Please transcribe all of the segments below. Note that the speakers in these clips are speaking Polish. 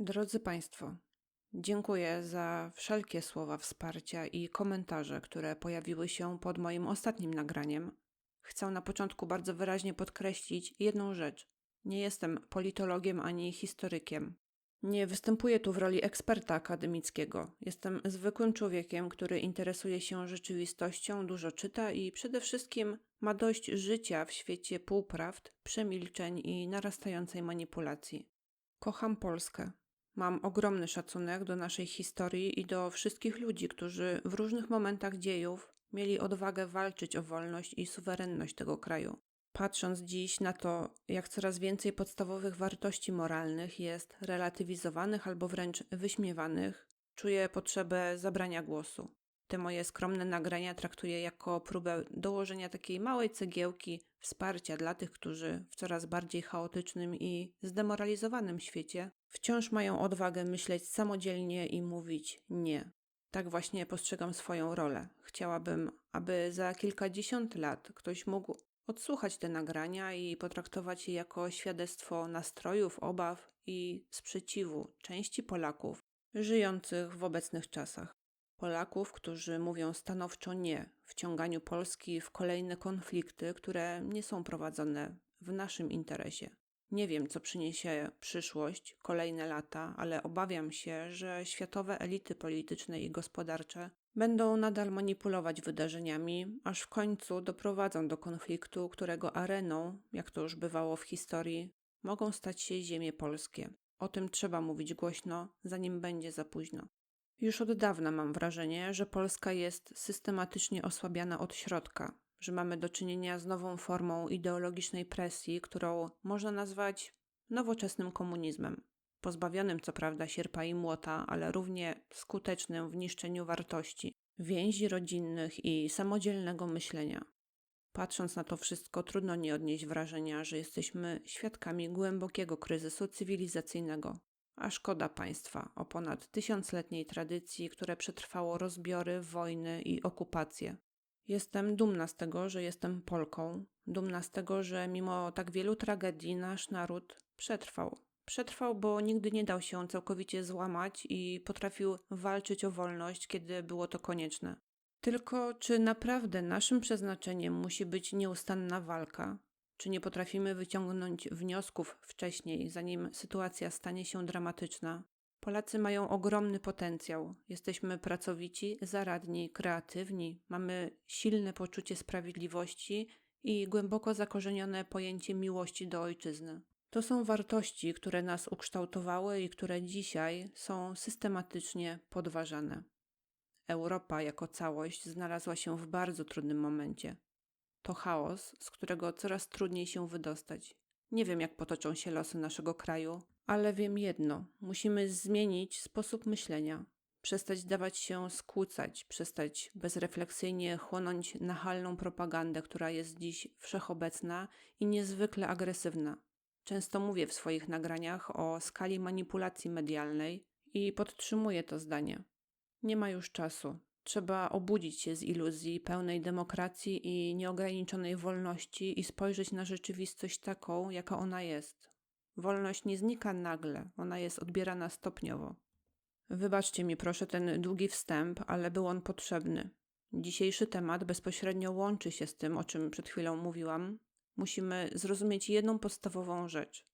Drodzy Państwo, dziękuję za wszelkie słowa wsparcia i komentarze, które pojawiły się pod moim ostatnim nagraniem. Chcę na początku bardzo wyraźnie podkreślić jedną rzecz. Nie jestem politologiem ani historykiem. Nie występuję tu w roli eksperta akademickiego. Jestem zwykłym człowiekiem, który interesuje się rzeczywistością, dużo czyta i przede wszystkim ma dość życia w świecie półprawd, przemilczeń i narastającej manipulacji. Kocham Polskę. Mam ogromny szacunek do naszej historii i do wszystkich ludzi, którzy w różnych momentach dziejów mieli odwagę walczyć o wolność i suwerenność tego kraju. Patrząc dziś na to, jak coraz więcej podstawowych wartości moralnych jest relatywizowanych albo wręcz wyśmiewanych, czuję potrzebę zabrania głosu. Te moje skromne nagrania traktuję jako próbę dołożenia takiej małej cegiełki wsparcia dla tych, którzy w coraz bardziej chaotycznym i zdemoralizowanym świecie wciąż mają odwagę myśleć samodzielnie i mówić nie. Tak właśnie postrzegam swoją rolę. Chciałabym, aby za kilkadziesiąt lat ktoś mógł odsłuchać te nagrania i potraktować je jako świadectwo nastrojów, obaw i sprzeciwu części Polaków żyjących w obecnych czasach. Polaków, którzy mówią stanowczo nie wciąganiu Polski w kolejne konflikty, które nie są prowadzone w naszym interesie. Nie wiem, co przyniesie przyszłość, kolejne lata, ale obawiam się, że światowe elity polityczne i gospodarcze będą nadal manipulować wydarzeniami, aż w końcu doprowadzą do konfliktu, którego areną, jak to już bywało w historii, mogą stać się ziemie polskie. O tym trzeba mówić głośno, zanim będzie za późno. Już od dawna mam wrażenie, że Polska jest systematycznie osłabiana od środka, że mamy do czynienia z nową formą ideologicznej presji, którą można nazwać nowoczesnym komunizmem. Pozbawionym co prawda sierpa i młota, ale równie skutecznym w niszczeniu wartości, więzi rodzinnych i samodzielnego myślenia. Patrząc na to wszystko, trudno nie odnieść wrażenia, że jesteśmy świadkami głębokiego kryzysu cywilizacyjnego, a szkoda państwa o ponad tysiącletniej tradycji, które przetrwało rozbiory, wojny i okupacje. Jestem dumna z tego, że jestem Polką, dumna z tego, że mimo tak wielu tragedii nasz naród przetrwał. Przetrwał, bo nigdy nie dał się całkowicie złamać i potrafił walczyć o wolność, kiedy było to konieczne. Tylko czy naprawdę naszym przeznaczeniem musi być nieustanna walka? Czy nie potrafimy wyciągnąć wniosków wcześniej, zanim sytuacja stanie się dramatyczna? Polacy mają ogromny potencjał. Jesteśmy pracowici, zaradni, kreatywni, mamy silne poczucie sprawiedliwości i głęboko zakorzenione pojęcie miłości do ojczyzny. To są wartości, które nas ukształtowały i które dzisiaj są systematycznie podważane. Europa jako całość znalazła się w bardzo trudnym momencie. To chaos, z którego coraz trudniej się wydostać. Nie wiem, jak potoczą się losy naszego kraju, ale wiem jedno: musimy zmienić sposób myślenia, przestać dawać się skłócać, przestać bezrefleksyjnie chłonąć nachalną propagandę, która jest dziś wszechobecna i niezwykle agresywna. Często mówię w swoich nagraniach o skali manipulacji medialnej i podtrzymuję to zdanie. Nie ma już czasu. Trzeba obudzić się z iluzji pełnej demokracji i nieograniczonej wolności i spojrzeć na rzeczywistość taką, jaka ona jest. Wolność nie znika nagle, ona jest odbierana stopniowo. Wybaczcie mi proszę ten długi wstęp, ale był on potrzebny. Dzisiejszy temat bezpośrednio łączy się z tym, o czym przed chwilą mówiłam. Musimy zrozumieć jedną podstawową rzecz.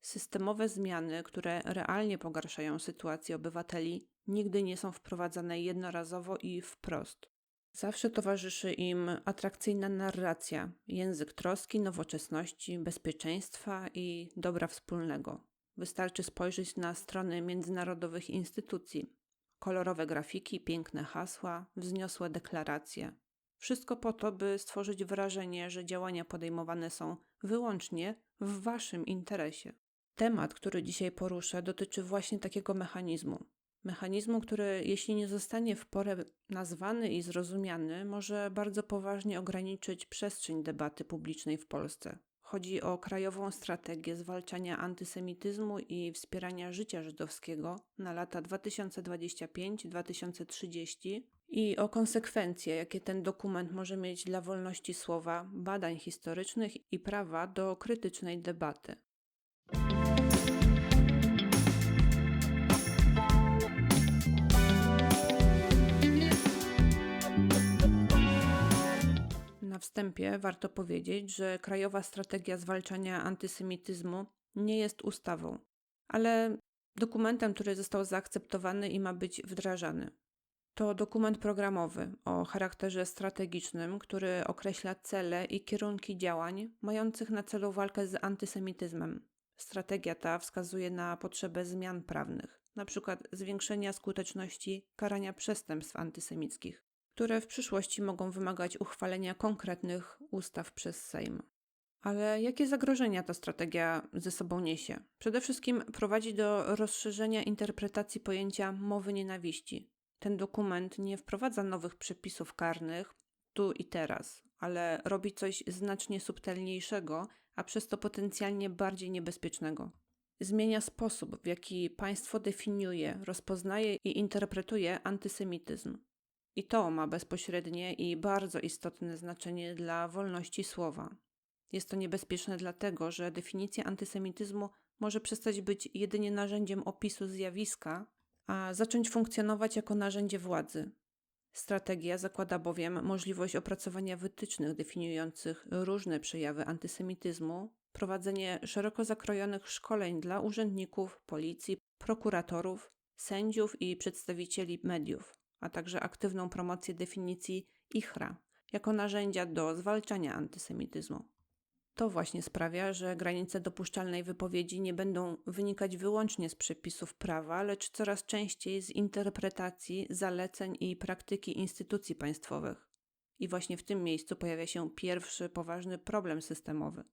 Systemowe zmiany, które realnie pogarszają sytuację obywateli, nigdy nie są wprowadzane jednorazowo i wprost. Zawsze towarzyszy im atrakcyjna narracja, język troski, nowoczesności, bezpieczeństwa i dobra wspólnego. Wystarczy spojrzeć na strony międzynarodowych instytucji. Kolorowe grafiki, piękne hasła, wzniosłe deklaracje. Wszystko po to, by stworzyć wrażenie, że działania podejmowane są wyłącznie w Waszym interesie. Temat, który dzisiaj poruszę, dotyczy właśnie takiego mechanizmu. Mechanizmu, który, jeśli nie zostanie w porę nazwany i zrozumiany, może bardzo poważnie ograniczyć przestrzeń debaty publicznej w Polsce. Chodzi o krajową strategię zwalczania antysemityzmu i wspierania życia żydowskiego na lata 2025-2030 i o konsekwencje, jakie ten dokument może mieć dla wolności słowa, badań historycznych i prawa do krytycznej debaty. Wstępie warto powiedzieć, że Krajowa Strategia Zwalczania Antysemityzmu nie jest ustawą, ale dokumentem, który został zaakceptowany i ma być wdrażany. To dokument programowy o charakterze strategicznym, który określa cele i kierunki działań mających na celu walkę z antysemityzmem. Strategia ta wskazuje na potrzebę zmian prawnych, np. zwiększenia skuteczności karania przestępstw antysemickich, które w przyszłości mogą wymagać uchwalenia konkretnych ustaw przez Sejm. Ale jakie zagrożenia ta strategia ze sobą niesie? Przede wszystkim prowadzi do rozszerzenia interpretacji pojęcia mowy nienawiści. Ten dokument nie wprowadza nowych przepisów karnych tu i teraz, ale robi coś znacznie subtelniejszego, a przez to potencjalnie bardziej niebezpiecznego. Zmienia sposób, w jaki państwo definiuje, rozpoznaje i interpretuje antysemityzm. I to ma bezpośrednie i bardzo istotne znaczenie dla wolności słowa. Jest to niebezpieczne dlatego, że definicja antysemityzmu może przestać być jedynie narzędziem opisu zjawiska, a zacząć funkcjonować jako narzędzie władzy. Strategia zakłada bowiem możliwość opracowania wytycznych definiujących różne przejawy antysemityzmu, prowadzenie szeroko zakrojonych szkoleń dla urzędników, policji, prokuratorów, sędziów i przedstawicieli mediów, a także aktywną promocję definicji IHRA jako narzędzia do zwalczania antysemityzmu. To właśnie sprawia, że granice dopuszczalnej wypowiedzi nie będą wynikać wyłącznie z przepisów prawa, lecz coraz częściej z interpretacji, zaleceń i praktyki instytucji państwowych. I właśnie w tym miejscu pojawia się pierwszy poważny problem systemowy.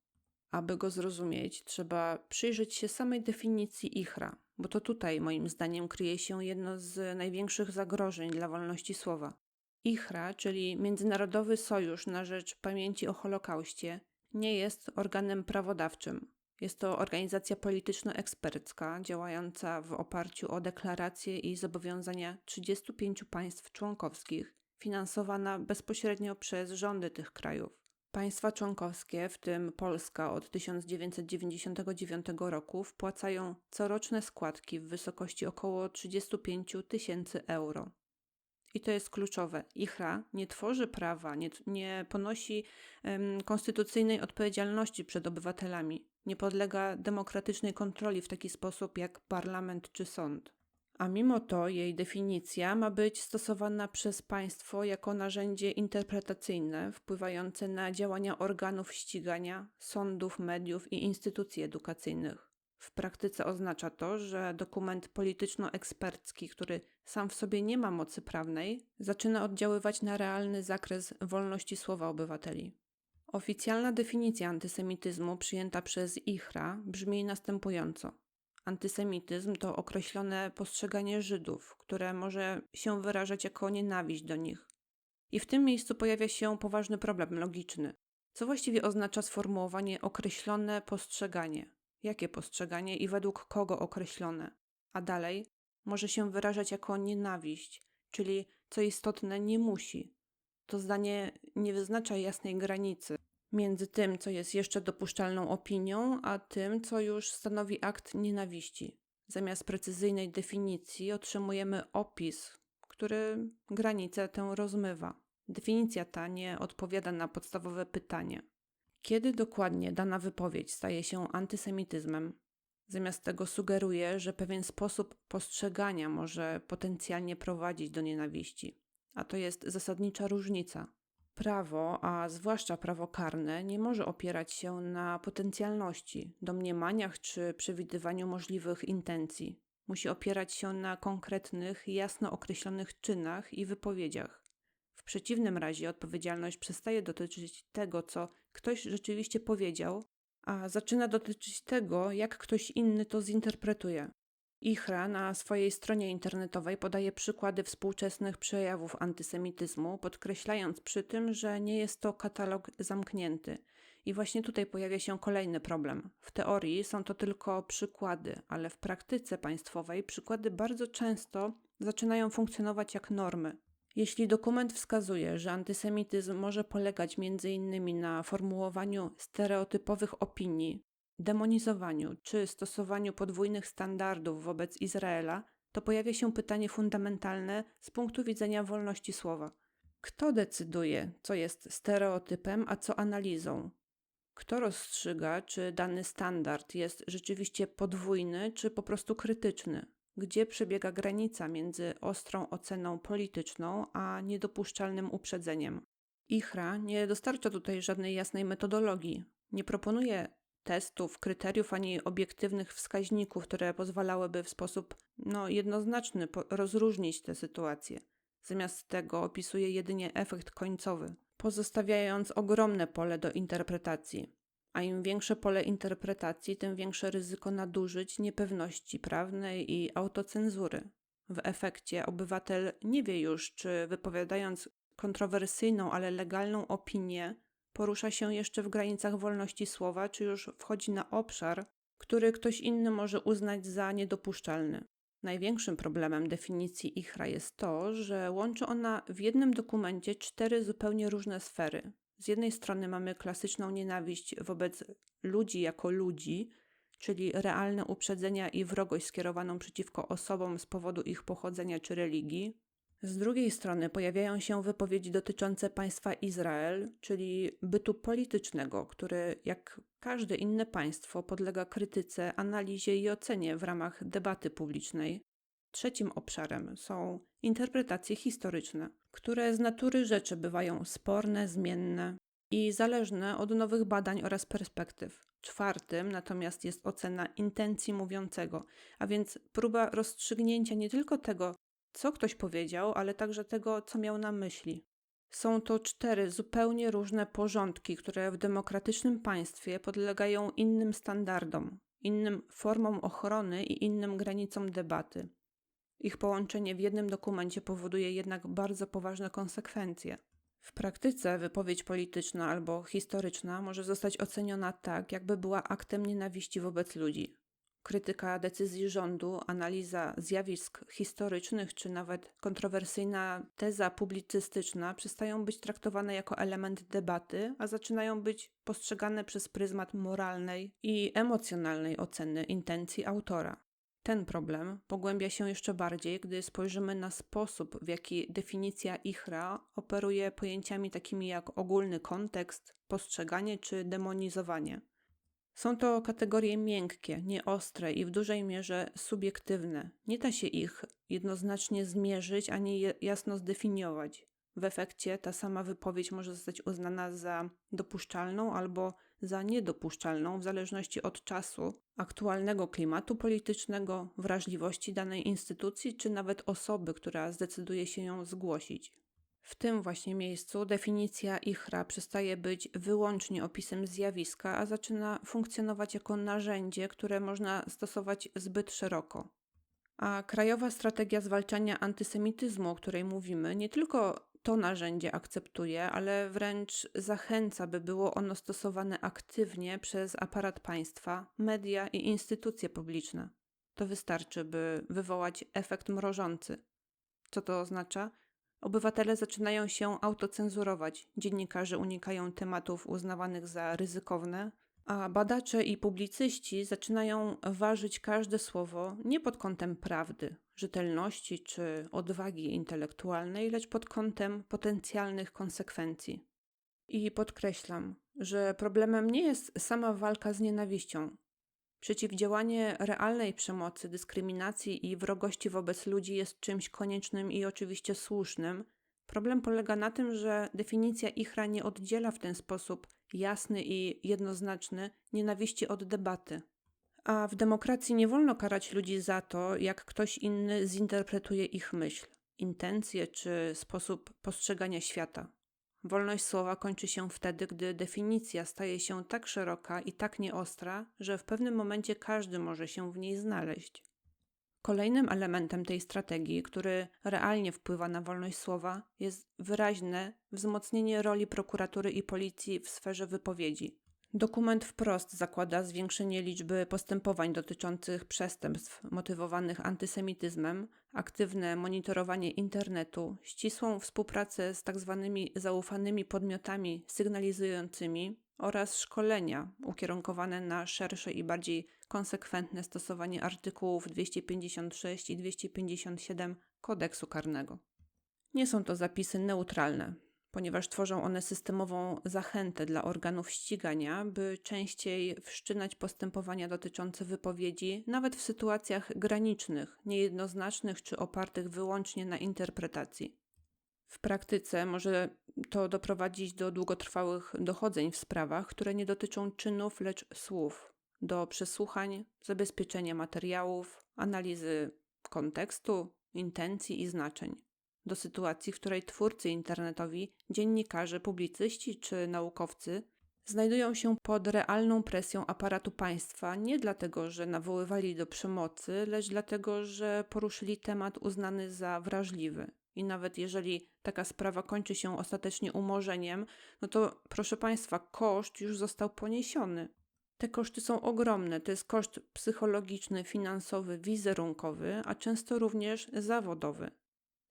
Aby go zrozumieć, trzeba przyjrzeć się samej definicji IHRA, bo to tutaj, moim zdaniem, kryje się jedno z największych zagrożeń dla wolności słowa. IHRA, czyli Międzynarodowy Sojusz na Rzecz Pamięci o Holokauście, nie jest organem prawodawczym. Jest to organizacja polityczno-ekspercka działająca w oparciu o deklaracje i zobowiązania 35 państw członkowskich, finansowana bezpośrednio przez rządy tych krajów. Państwa członkowskie, w tym Polska od 1999 roku, wpłacają coroczne składki w wysokości około 35 tysięcy euro. I to jest kluczowe. IHRA nie tworzy prawa, nie, nie ponosi um, konstytucyjnej odpowiedzialności przed obywatelami, nie podlega demokratycznej kontroli w taki sposób jak parlament czy sąd. A mimo to jej definicja ma być stosowana przez państwo jako narzędzie interpretacyjne wpływające na działania organów ścigania, sądów, mediów i instytucji edukacyjnych. W praktyce oznacza to, że dokument polityczno-ekspercki, który sam w sobie nie ma mocy prawnej, zaczyna oddziaływać na realny zakres wolności słowa obywateli. Oficjalna definicja antysemityzmu przyjęta przez IHRA brzmi następująco. Antysemityzm to określone postrzeganie Żydów, które może się wyrażać jako nienawiść do nich. I w tym miejscu pojawia się poważny problem logiczny. Co właściwie oznacza sformułowanie określone postrzeganie? jakie postrzeganie i według kogo określone, a dalej może się wyrażać jako nienawiść, czyli co istotne nie musi. To zdanie nie wyznacza jasnej granicy między tym, co jest jeszcze dopuszczalną opinią, a tym, co już stanowi akt nienawiści. Zamiast precyzyjnej definicji otrzymujemy opis, który granicę tę rozmywa. Definicja ta nie odpowiada na podstawowe pytanie: kiedy dokładnie dana wypowiedź staje się antysemityzmem? Zamiast tego sugeruje, że pewien sposób postrzegania może potencjalnie prowadzić do nienawiści. A to jest zasadnicza różnica. Prawo, a zwłaszcza prawo karne, nie może opierać się na potencjalności, domniemaniach czy przewidywaniu możliwych intencji. Musi opierać się na konkretnych, jasno określonych czynach i wypowiedziach. W przeciwnym razie odpowiedzialność przestaje dotyczyć tego, co ktoś rzeczywiście powiedział, a zaczyna dotyczyć tego, jak ktoś inny to zinterpretuje. IHRA na swojej stronie internetowej podaje przykłady współczesnych przejawów antysemityzmu, podkreślając przy tym, że nie jest to katalog zamknięty. I właśnie tutaj pojawia się kolejny problem. W teorii są to tylko przykłady, ale w praktyce państwowej przykłady bardzo często zaczynają funkcjonować jak normy. Jeśli dokument wskazuje, że antysemityzm może polegać m.in. na formułowaniu stereotypowych opinii, demonizowaniu czy stosowaniu podwójnych standardów wobec Izraela, to pojawia się pytanie fundamentalne z punktu widzenia wolności słowa. Kto decyduje, co jest stereotypem, a co analizą? Kto rozstrzyga, czy dany standard jest rzeczywiście podwójny, czy po prostu krytyczny? Gdzie przebiega granica między ostrą oceną polityczną a niedopuszczalnym uprzedzeniem? ICHRA nie dostarcza tutaj żadnej jasnej metodologii. Nie proponuje testów, kryteriów ani obiektywnych wskaźników, które pozwalałyby w sposób no, jednoznaczny rozróżnić te sytuacje. Zamiast tego opisuje jedynie efekt końcowy, pozostawiając ogromne pole do interpretacji. A im większe pole interpretacji, tym większe ryzyko nadużyć, niepewności prawnej i autocenzury. W efekcie obywatel nie wie już, czy wypowiadając kontrowersyjną, ale legalną opinię, porusza się jeszcze w granicach wolności słowa, czy już wchodzi na obszar, który ktoś inny może uznać za niedopuszczalny. Największym problemem definicji IHRA jest to, że łączy ona w jednym dokumencie cztery zupełnie różne sfery. Z jednej strony mamy klasyczną nienawiść wobec ludzi jako ludzi, czyli realne uprzedzenia i wrogość skierowaną przeciwko osobom z powodu ich pochodzenia czy religii. Z drugiej strony pojawiają się wypowiedzi dotyczące państwa Izrael, czyli bytu politycznego, który, jak każde inne państwo, podlega krytyce, analizie i ocenie w ramach debaty publicznej. Trzecim obszarem są interpretacje historyczne, które z natury rzeczy bywają sporne, zmienne i zależne od nowych badań oraz perspektyw. Czwartym natomiast jest ocena intencji mówiącego, a więc próba rozstrzygnięcia nie tylko tego, co ktoś powiedział, ale także tego, co miał na myśli. Są to cztery zupełnie różne porządki, które w demokratycznym państwie podlegają innym standardom, innym formom ochrony i innym granicom debaty. Ich połączenie w jednym dokumencie powoduje jednak bardzo poważne konsekwencje. W praktyce wypowiedź polityczna albo historyczna może zostać oceniona tak, jakby była aktem nienawiści wobec ludzi, krytyka decyzji rządu, analiza zjawisk historycznych czy nawet kontrowersyjna teza publicystyczna przestają być traktowane jako element debaty, a zaczynają być postrzegane przez pryzmat moralnej i emocjonalnej oceny intencji autora. Ten problem pogłębia się jeszcze bardziej, gdy spojrzymy na sposób, w jaki definicja IHRA operuje pojęciami takimi jak ogólny kontekst, postrzeganie czy demonizowanie. Są to kategorie miękkie, nieostre i w dużej mierze subiektywne. Nie da się ich jednoznacznie zmierzyć ani jasno zdefiniować. W efekcie ta sama wypowiedź może zostać uznana za dopuszczalną albo za niedopuszczalną w zależności od czasu, aktualnego klimatu politycznego, wrażliwości danej instytucji czy nawet osoby, która zdecyduje się ją zgłosić. W tym właśnie miejscu definicja IHRA przestaje być wyłącznie opisem zjawiska, a zaczyna funkcjonować jako narzędzie, które można stosować zbyt szeroko. A krajowa strategia zwalczania antysemityzmu, o której mówimy, nie tylko to narzędzie akceptuje, ale wręcz zachęca, by było ono stosowane aktywnie przez aparat państwa, media i instytucje publiczne. To wystarczy, by wywołać efekt mrożący. Co to oznacza? Obywatele zaczynają się autocenzurować, dziennikarze unikają tematów uznawanych za ryzykowne, a badacze i publicyści zaczynają ważyć każde słowo nie pod kątem prawdy, rzetelności czy odwagi intelektualnej, lecz pod kątem potencjalnych konsekwencji. I podkreślam, że problemem nie jest sama walka z nienawiścią, Przeciwdziałanie realnej przemocy, dyskryminacji i wrogości wobec ludzi jest czymś koniecznym i oczywiście słusznym. Problem polega na tym, że definicja IHRA nie oddziela w ten sposób jasny i jednoznaczny nienawiści od debaty. A w demokracji nie wolno karać ludzi za to, jak ktoś inny zinterpretuje ich myśl, intencje czy sposób postrzegania świata. Wolność słowa kończy się wtedy, gdy definicja staje się tak szeroka i tak nieostra, że w pewnym momencie każdy może się w niej znaleźć. Kolejnym elementem tej strategii, który realnie wpływa na wolność słowa, jest wyraźne wzmocnienie roli prokuratury i policji w sferze wypowiedzi. Dokument wprost zakłada zwiększenie liczby postępowań dotyczących przestępstw motywowanych antysemityzmem, aktywne monitorowanie internetu, ścisłą współpracę z tzw. Tak zaufanymi podmiotami sygnalizującymi oraz szkolenia ukierunkowane na szersze i bardziej konsekwentne stosowanie artykułów 256 i 257 kodeksu karnego. Nie są to zapisy neutralne, ponieważ tworzą one systemową zachętę dla organów ścigania, by częściej wszczynać postępowania dotyczące wypowiedzi, nawet w sytuacjach granicznych, niejednoznacznych czy opartych wyłącznie na interpretacji. W praktyce może to doprowadzić do długotrwałych dochodzeń w sprawach, które nie dotyczą czynów, lecz słów, do przesłuchań, zabezpieczenia materiałów, analizy kontekstu, intencji i znaczeń, do sytuacji, w której twórcy internetowi, dziennikarze, publicyści czy naukowcy znajdują się pod realną presją aparatu państwa nie dlatego, że nawoływali do przemocy, lecz dlatego, że poruszyli temat uznany za wrażliwy. I nawet jeżeli taka sprawa kończy się ostatecznie umorzeniem, no to proszę Państwa, koszt już został poniesiony. Te koszty są ogromne. To jest koszt psychologiczny, finansowy, wizerunkowy, a często również zawodowy.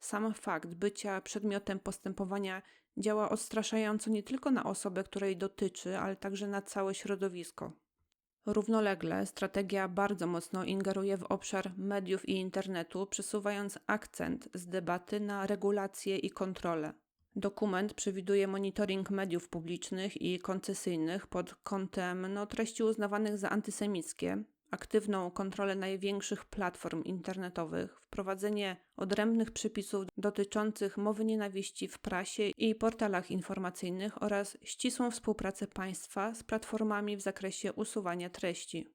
Sam fakt bycia przedmiotem postępowania działa odstraszająco nie tylko na osobę, której dotyczy, ale także na całe środowisko. Równolegle strategia bardzo mocno ingeruje w obszar mediów i internetu, przesuwając akcent z debaty na regulacje i kontrolę. Dokument przewiduje monitoring mediów publicznych i koncesyjnych pod kątem no, treści uznawanych za antysemickie, aktywną kontrolę największych platform internetowych, wprowadzenie odrębnych przepisów dotyczących mowy nienawiści w prasie i portalach informacyjnych oraz ścisłą współpracę państwa z platformami w zakresie usuwania treści.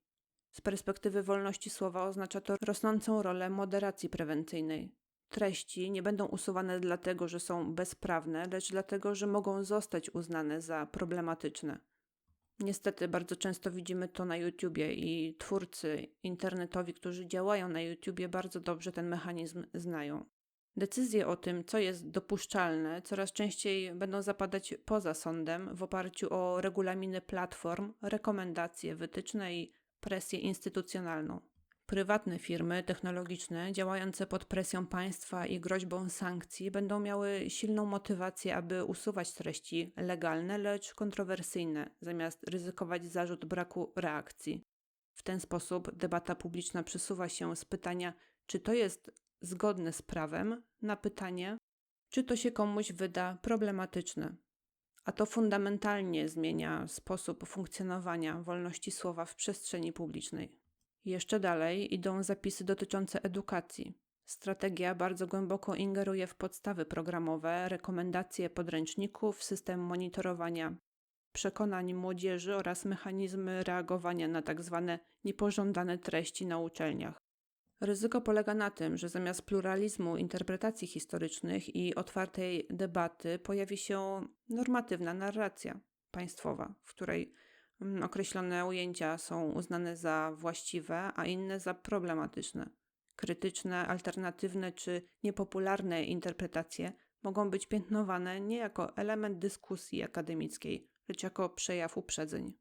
Z perspektywy wolności słowa oznacza to rosnącą rolę moderacji prewencyjnej. Treści nie będą usuwane dlatego, że są bezprawne, lecz dlatego, że mogą zostać uznane za problematyczne. Niestety bardzo często widzimy to na YouTubie i twórcy internetowi, którzy działają na YouTubie, bardzo dobrze ten mechanizm znają. Decyzje o tym, co jest dopuszczalne, coraz częściej będą zapadać poza sądem w oparciu o regulaminy platform, rekomendacje, wytyczne i presję instytucjonalną. Prywatne firmy technologiczne działające pod presją państwa i groźbą sankcji będą miały silną motywację, aby usuwać treści legalne, lecz kontrowersyjne, zamiast ryzykować zarzut braku reakcji. W ten sposób debata publiczna przesuwa się z pytania, czy to jest zgodne z prawem, na pytanie, czy to się komuś wyda problematyczne. A to fundamentalnie zmienia sposób funkcjonowania wolności słowa w przestrzeni publicznej. Jeszcze dalej idą zapisy dotyczące edukacji. Strategia bardzo głęboko ingeruje w podstawy programowe, rekomendacje podręczników, system monitorowania przekonań młodzieży oraz mechanizmy reagowania na tzw. Tak niepożądane treści na uczelniach. Ryzyko polega na tym, że zamiast pluralizmu interpretacji historycznych i otwartej debaty pojawi się normatywna narracja państwowa, w której określone ujęcia są uznane za właściwe, a inne za problematyczne. Krytyczne, alternatywne czy niepopularne interpretacje mogą być piętnowane nie jako element dyskusji akademickiej, lecz jako przejaw uprzedzeń.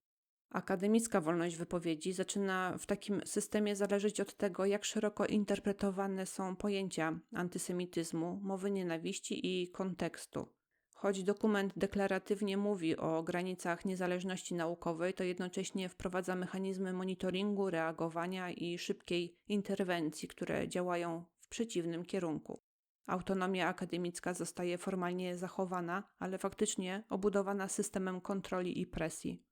Akademicka wolność wypowiedzi zaczyna w takim systemie zależeć od tego, jak szeroko interpretowane są pojęcia antysemityzmu, mowy nienawiści i kontekstu. Choć dokument deklaratywnie mówi o granicach niezależności naukowej, to jednocześnie wprowadza mechanizmy monitoringu, reagowania i szybkiej interwencji, które działają w przeciwnym kierunku. Autonomia akademicka zostaje formalnie zachowana, ale faktycznie obudowana systemem kontroli i presji.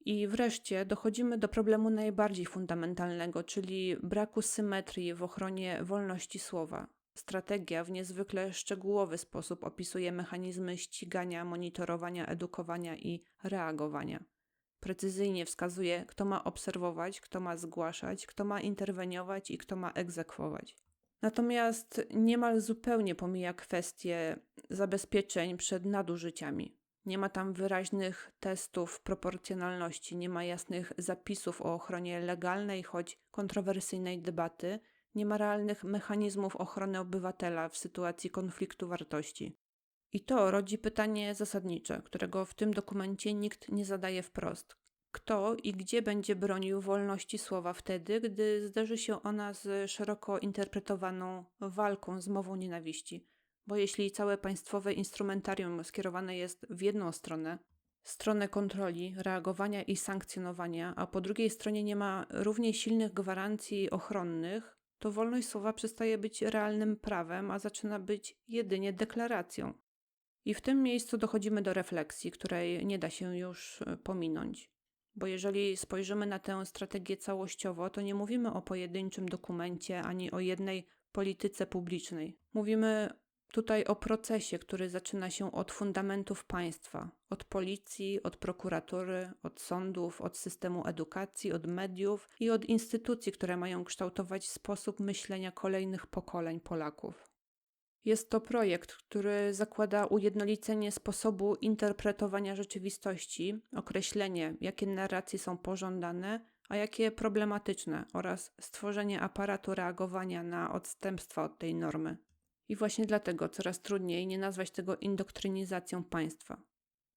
I wreszcie dochodzimy do problemu najbardziej fundamentalnego, czyli braku symetrii w ochronie wolności słowa. Strategia w niezwykle szczegółowy sposób opisuje mechanizmy ścigania, monitorowania, edukowania i reagowania. Precyzyjnie wskazuje, kto ma obserwować, kto ma zgłaszać, kto ma interweniować i kto ma egzekwować. Natomiast niemal zupełnie pomija kwestie zabezpieczeń przed nadużyciami. Nie ma tam wyraźnych testów proporcjonalności, nie ma jasnych zapisów o ochronie legalnej, choć kontrowersyjnej debaty, nie ma realnych mechanizmów ochrony obywatela w sytuacji konfliktu wartości. I to rodzi pytanie zasadnicze, którego w tym dokumencie nikt nie zadaje wprost. Kto i gdzie będzie bronił wolności słowa wtedy, gdy zderzy się ona z szeroko interpretowaną walką z mową nienawiści? Bo jeśli całe państwowe instrumentarium skierowane jest w jedną stronę, stronę kontroli, reagowania i sankcjonowania, a po drugiej stronie nie ma równie silnych gwarancji ochronnych, to wolność słowa przestaje być realnym prawem, a zaczyna być jedynie deklaracją. I w tym miejscu dochodzimy do refleksji, której nie da się już e, pominąć. Bo jeżeli spojrzymy na tę strategię całościowo, to nie mówimy o pojedynczym dokumencie ani o jednej polityce publicznej. Mówimy tutaj o procesie, który zaczyna się od fundamentów państwa, od policji, od prokuratury, od sądów, od systemu edukacji, od mediów i od instytucji, które mają kształtować sposób myślenia kolejnych pokoleń Polaków. Jest to projekt, który zakłada ujednolicenie sposobu interpretowania rzeczywistości, określenie, jakie narracje są pożądane, a jakie problematyczne, oraz stworzenie aparatu reagowania na odstępstwa od tej normy. I właśnie dlatego coraz trudniej nie nazwać tego indoktrynizacją państwa.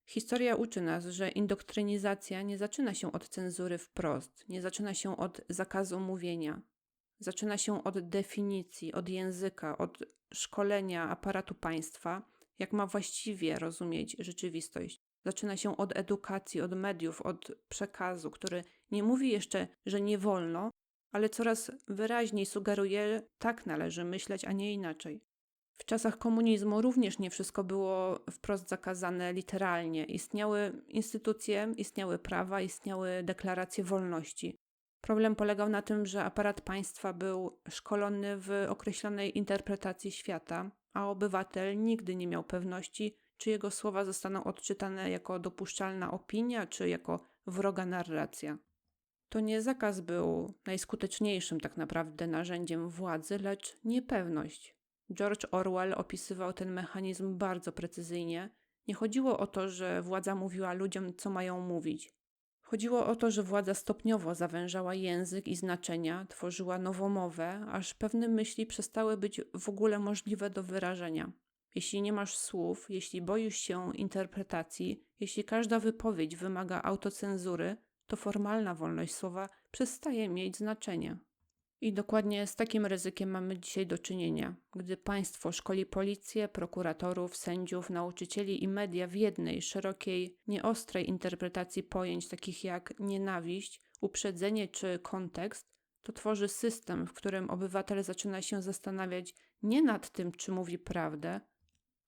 Historia uczy nas, że indoktrynizacja nie zaczyna się od cenzury wprost, nie zaczyna się od zakazu mówienia. Zaczyna się od definicji, od języka, od szkolenia aparatu państwa, jak ma właściwie rozumieć rzeczywistość. Zaczyna się od edukacji, od mediów, od przekazu, który nie mówi jeszcze, że nie wolno, ale coraz wyraźniej sugeruje, tak należy myśleć, a nie inaczej. W czasach komunizmu również nie wszystko było wprost zakazane literalnie. Istniały instytucje, istniały prawa, istniały deklaracje wolności. Problem polegał na tym, że aparat państwa był szkolony w określonej interpretacji świata, a obywatel nigdy nie miał pewności, czy jego słowa zostaną odczytane jako dopuszczalna opinia, czy jako wroga narracja. To nie zakaz był najskuteczniejszym tak naprawdę narzędziem władzy, lecz niepewność. George Orwell opisywał ten mechanizm bardzo precyzyjnie. Nie chodziło o to, że władza mówiła ludziom, co mają mówić. Chodziło o to, że władza stopniowo zawężała język i znaczenia, tworzyła nowomowę, aż pewne myśli przestały być w ogóle możliwe do wyrażenia. Jeśli nie masz słów, jeśli boisz się interpretacji, jeśli każda wypowiedź wymaga autocenzury, to formalna wolność słowa przestaje mieć znaczenie. I dokładnie z takim ryzykiem mamy dzisiaj do czynienia, gdy państwo szkoli policję, prokuratorów, sędziów, nauczycieli i media w jednej, szerokiej, nieostrej interpretacji pojęć takich jak nienawiść, uprzedzenie czy kontekst, to tworzy system, w którym obywatel zaczyna się zastanawiać nie nad tym, czy mówi prawdę,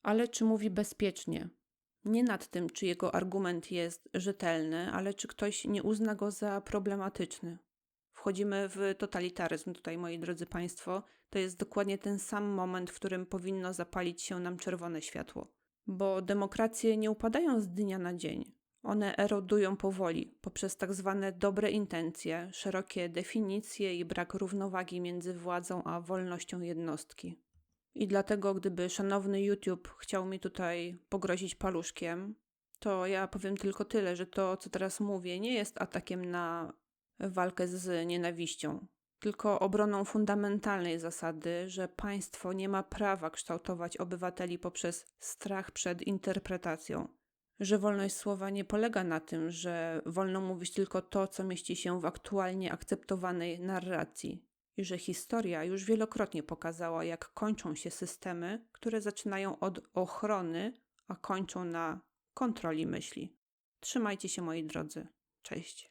ale czy mówi bezpiecznie. Nie nad tym, czy jego argument jest rzetelny, ale czy ktoś nie uzna go za problematyczny. Wchodzimy w totalitaryzm tutaj, moi drodzy Państwo. To jest dokładnie ten sam moment, w którym powinno zapalić się nam czerwone światło. Bo demokracje nie upadają z dnia na dzień. One erodują powoli poprzez tak zwane dobre intencje, szerokie definicje i brak równowagi między władzą a wolnością jednostki. I dlatego, gdyby szanowny YouTube chciał mi tutaj pogrozić paluszkiem, to ja powiem tylko tyle, że to, co teraz mówię, nie jest atakiem na walkę z nienawiścią, tylko obroną fundamentalnej zasady, że państwo nie ma prawa kształtować obywateli poprzez strach przed interpretacją. Że wolność słowa nie polega na tym, że wolno mówić tylko to, co mieści się w aktualnie akceptowanej narracji, i że historia już wielokrotnie pokazała, jak kończą się systemy, które zaczynają od ochrony, a kończą na kontroli myśli. Trzymajcie się, moi drodzy. Cześć.